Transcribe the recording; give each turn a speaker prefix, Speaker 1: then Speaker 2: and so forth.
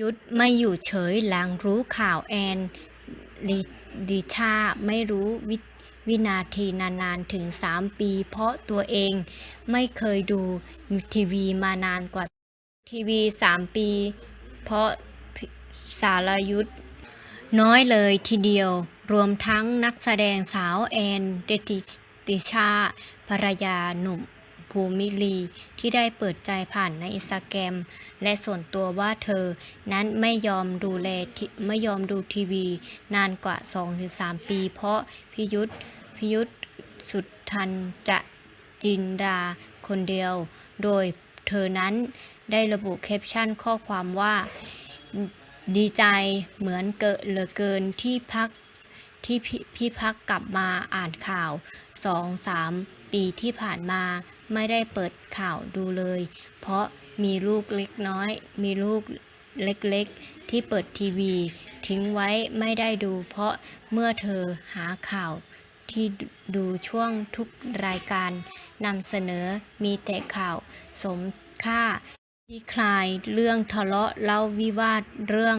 Speaker 1: ยุทธไม่อยู่เฉยหลังรู้ข่าวแอนลิดิชาไม่รู้ววินาทีนานๆถึง 3 ปี เพราะตัวเองไม่เคยดูทีวีมานานกว่า ทีวี 3 ปี เพราะสารยุทธน้อยเลยทีเดียว รวมทั้งนักแสดงสาวแอนเดติติชาภรรยาหนุ่ม ภูมิลี ที่ได้เปิดใจผ่านในอินสตาแกรม และส่วนตัวว่าเธอ นั้นไม่ยอมดูแลทีไม่ยอมดูทีวี นานกว่า 2-3 ปี เพราะพิยุทธพิยุทธสุดทันจะจินดาคนเดียว โดยเธอนั้นได้ระบุแคปชั่นข้อความว่าดีใจเหมือนเกิดเหลือเกินที่พักที่พี่พี่พักกลับมาอ่านข่าวสองสามปีที่ผ่านมา ไม่ได้เปิดข่าวดูเลย เพราะมีลูกเล็กน้อย มีลูกเล็กๆ ที่เปิดทีวี ทิ้งไว้ไม่ได้ดู เพราะเมื่อเธอหาข่าวที่ดูช่วงทุกรายการนำเสนอมีแต่ข่าวสมค่าที่คลายเรื่องทะเลาะเล่าวิวาทเรื่อง